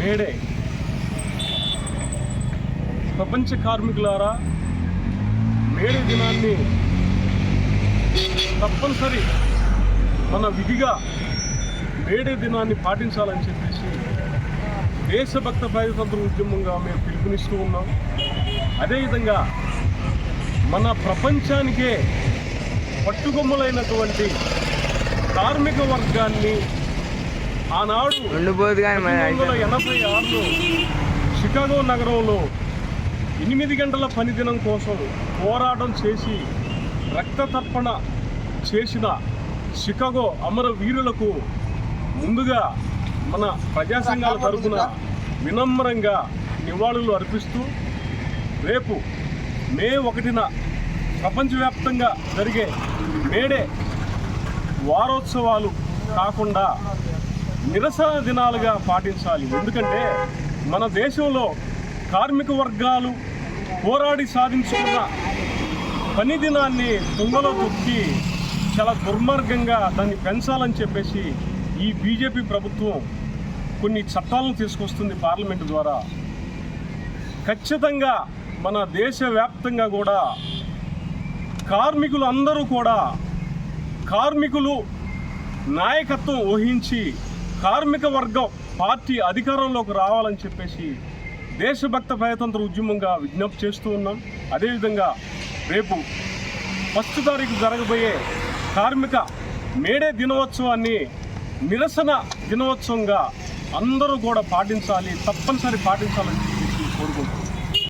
May Day. ప్రపంచ కార్మికులారా May Day దినాన్ని తప్పనిసరి మన విధిగా మేడే దినాన్ని పాటించాలని చెప్పేసి దేశభక్త ప్రజాతంత్ర ఉద్యమంగా మేము పిలుపునిస్తూ ఉన్నాం. అదేవిధంగా మన ప్రపంచానికే పట్టుగొమ్మలైనటువంటి కార్మిక వర్గాన్ని ఆనాడు ఎనభై ఆరులో నగరంలో ఎనిమిది గంటల పనిదినం కోసం పోరాటం చేసి రక్తతర్పణ చేసిన షికాగో అమరవీరులకు ముందుగా మన ప్రజా సంఘాల తరఫున వినమ్రంగా నివాళులు అర్పిస్తూ రేపు మే ఒకటిన ప్రపంచవ్యాప్తంగా జరిగే మేడే వారోత్సవాలు కాకుండా నిరసన దినాలుగా పాటించాలి. ఎందుకంటే మన దేశంలో కార్మిక వర్గాలు పోరాడి సాధించుకున్న పని దినాన్ని తుంగలో తొక్కి చాలా దుర్మార్గంగా దాన్ని పెంచాలని చెప్పేసి ఈ బీజేపీ ప్రభుత్వం కొన్ని చట్టాలను తీసుకొస్తుంది పార్లమెంటు ద్వారా. ఖచ్చితంగా మన దేశవ్యాప్తంగా కూడా కార్మికులు అందరూ కూడా కార్మికులు నాయకత్వం వహించి కార్మిక వర్గం పార్టీ అధికారంలోకి రావాలని చెప్పేసి దేశభక్త ప్రజాతంత్ర ఉద్యమంగా విజ్ఞప్తి చేస్తూ ఉన్నాం. అదేవిధంగా రేపు ఫస్ట్ తారీఖు జరగబోయే కార్మిక మేడే దినోత్సవాన్ని నిరసన దినోత్సవంగా అందరూ కూడా పాటించాలి తప్పనిసరి పాటించాలని చెప్పేసి కోరుకుంటున్నాం.